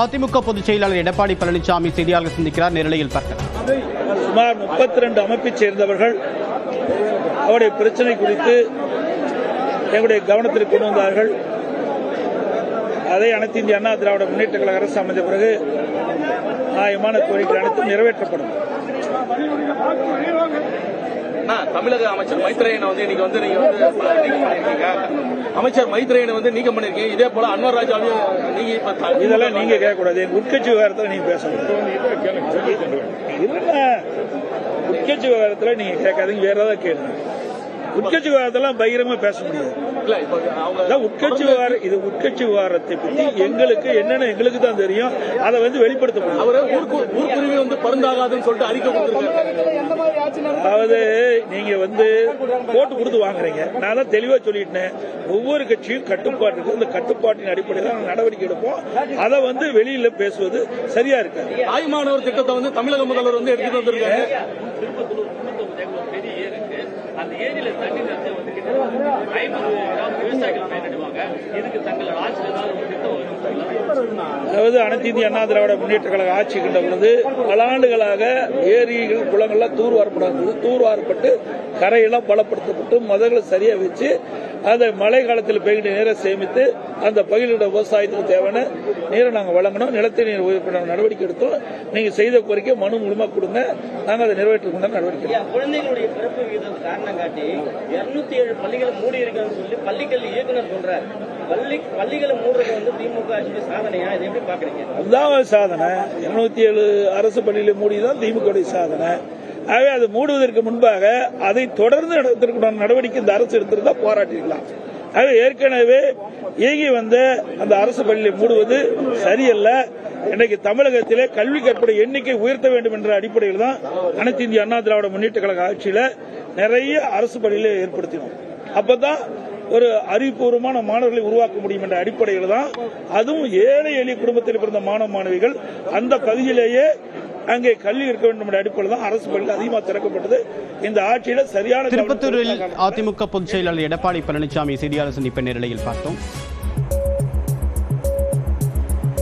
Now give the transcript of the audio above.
அதிமுக பொதுச் செயலாளர் எடப்பாடி பழனிசாமி செய்தியாளர்கள் சந்திக்கிறார். நேரலையில் பார்க்கலாம். சுமார் முப்பத்தி ரெண்டு அமைப்பைச் சேர்ந்தவர்கள் அவருடைய பிரச்சனை குறித்து எங்களுடைய கவனத்திற்கு கொண்டு வந்தார்கள். அதை அனைத்து இந்திய அண்ணா திராவிட முன்னேற்ற கழக அரசு அமைந்த பிறகு நியாயமான கோரிக்கை அனைத்தும் நிறைவேற்றப்படும். தமிழக அமைச்சர் மைத்ரேயனை வந்து இன்னைக்கு வந்து நீங்க வந்து நீக்கம் பண்ணிருக்கீங்க. அமைச்சர் மைத்ரேயனை வந்து நீக்கம் பண்ணிருக்கீங்க. இதே போல அன்வர் ராஜாவையும் நீங்க இப்ப இதெல்லாம் நீங்க கேட்கக்கூடாது. எங்க உட்கட்சி விவகாரத்தில் நீங்க பேசணும். உட்கட்சி விவகாரத்தில் நீங்க கேட்காதீங்க. வேற ஏதாவது கேளுங்க. உட்கட்சி விவகாரத்தெல்லாம் பகிரமா பேச முடியாது. உட்கட்சி விவகாரம் இது உட்கட்சி விவகாரத்தை பத்தி எங்களுக்கு என்னன்னு எங்களுக்கு தான் தெரியும். அதை வந்து வெளிப்படுத்த முடியும். அவரு ஊர்க்கு- ஊர்க்குருவி வந்து பருந்தாகாதுன்னு சொல்லிட்டு அறிக்கை அதாவது நீங்க வந்து போட்டு கொடுத்து வாங்குறீங்க. நான் தான் தெளிவா சொல்லிட்டேன். ஒவ்வொரு கட்சியும் கட்டுப்பாடு இருக்கு. அந்த கட்டுப்பாட்டின் அடிப்படையில் தான் நடவடிக்கை எடுப்போம். அதை வந்து வெளியில பேசுவது சரியா இருக்காது. தாய்மானவர் திட்டத்தை வந்து தமிழக முதல்வர் வந்து எடுத்துட்டு வந்திருக்காரு. அந்த ஏரியில தண்ணி நிறைய வந்து ஐம்பது அதாவது அனைத்து இந்திய அண்ணா திராவிட முன்னேற்ற கழக ஆட்சி கிட்ட பொழுது பல ஆண்டுகளாக ஏரிகள் குளங்கள்லாம் தூர்வாரப்படாது தூர்வாரப்பட்டு கரையெல்லாம் பலப்படுத்தப்பட்டு மதங்களை சரியா வச்சு அதை மழை காலத்தில் பெய்கின்ற நீரை சேமித்து அந்த பகுதியோட விவசாயத்துக்கு தேவையான நீரை நாங்கள் வழங்கணும். நிலத்தடி நீர் உயர்ப்பின நடவடிக்கை எடுத்தோம். நீங்க செய்த கோரிக்கை மனு மூலமா கொடுங்க. நாங்கள் அதை நிறைவேற்றுக்கொண்ட நடவடிக்கை எடுப்போம். குழந்தைகளுடைய பிறப்பு விகிதம் காரணம் காட்டி இருநூத்தி ஏழு பள்ளிகளை மூடி இருக்குன்னு சொல்லி பள்ளிக்கல்வி இயக்குனர் சொல்றாரு. பள்ளி பள்ளிகளை மூடுறது வந்து திமுக ஆட்சியுடைய சாதனையா? இதை எப்படி பாக்குறீங்க அதுதான் சாதனை. இருநூத்தி ஏழு அரசு பள்ளியில மூடிதான் திமுக சாதனை. ஆகவே அது மூடுவதற்கு முன்பாக அதை தொடர்ந்து நடத்திருக்கிற நடவடிக்கை இந்த அரசு எடுத்திருந்தா போராட்டிருக்கலாம் ஆகவே ஏற்கனவே இயங்கி வந்த அந்த அரசு பள்ளியை மூடுவது சரியல்ல. இன்றைக்கு தமிழகத்திலே கல்வி கற்பனை எண்ணிக்கை உயர்த்த வேண்டும் என்ற அடிப்படையில் தான் அனைத்து இந்திய அண்ணா திராவிட முன்னேற்ற கழக ஆட்சியில நிறைய அரசு பள்ளியில ஏற்படுத்தினோம். அப்பதான் ஒரு அறிவுபூர்வமான மாணவர்களை உருவாக்க முடியும் என்ற அடிப்படையில் தான் அதுவும் ஏழை எளிய குடும்பத்தில் பிறந்த மாணவ மாணவிகள் அந்த பகுதியிலேயே அங்கே கல்வி இருக்க வேண்டும் என்ற அடிப்படையில் தான் அரசு பள்ளி அதிகமாக திறக்கப்பட்டது இந்த ஆட்சியில சரியான திருப்பத்தூரில். அதிமுக பொதுச் செயலாளர் எடப்பாடி பழனிசாமி செய்தியாளர் சந்திப்பை நேரலையில் பார்த்தோம்